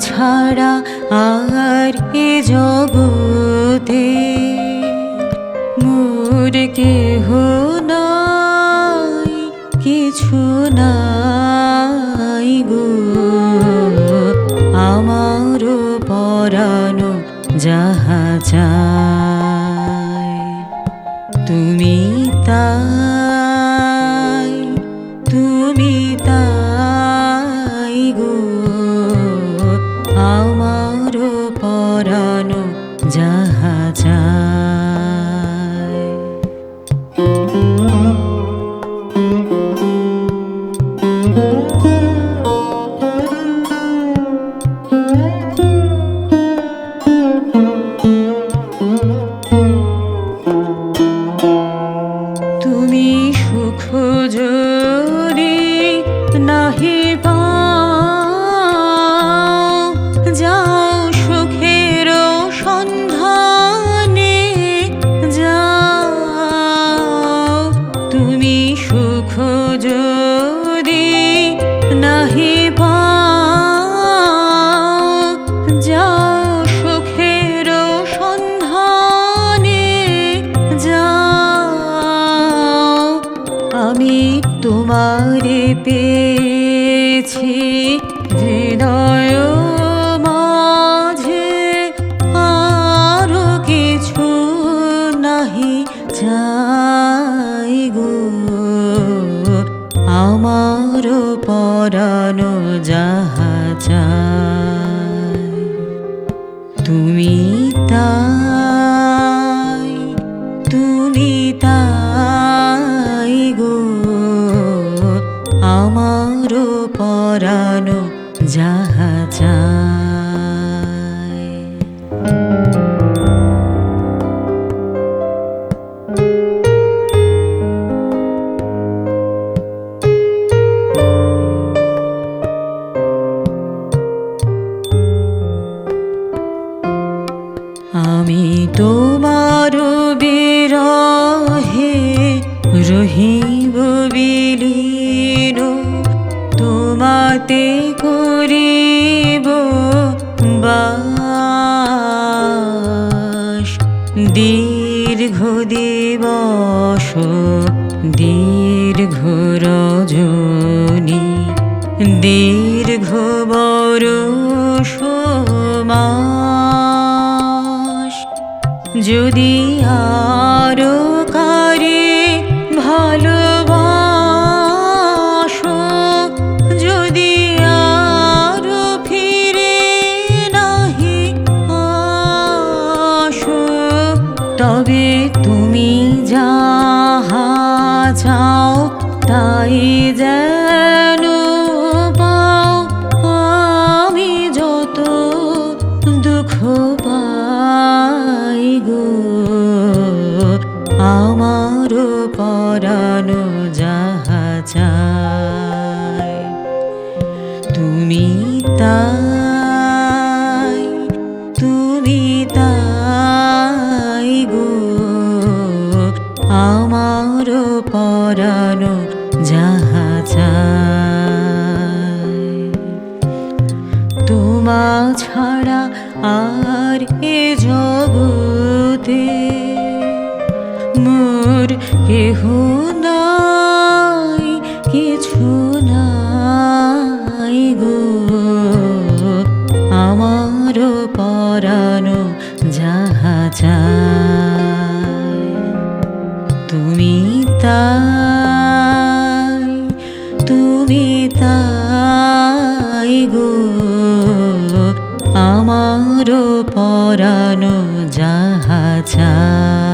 ছাড়া আর এ জগতে মোর কেহ নাই, কিছু নাই গো। আমারও পরানো যাহা চায়, তুমি তাই Ooh. আমি তোমারে পেয়েছি হৃদয় মাঝে আরও কিছু নাহি চাই গো। আমার পরানো যাহা চায় তুমি যাহা চায়। আমি তোমার বিরহে রহিব বিলীন। তোমাতে করিব দীর্ঘ দিবস দীর্ঘ রজনী দীর্ঘ বরষ যদি আরও তুমি যাহা চাও তাই যেন পাও। আমি যত দুঃখ পাই গো, আমার পরানো যাহা চায় তুমি আমার পরানো যাহা তোমা ছাড়া আর এ জগতে মোর কেহ তাই তুমি তাই গো। আমার পরানো যাহা চায়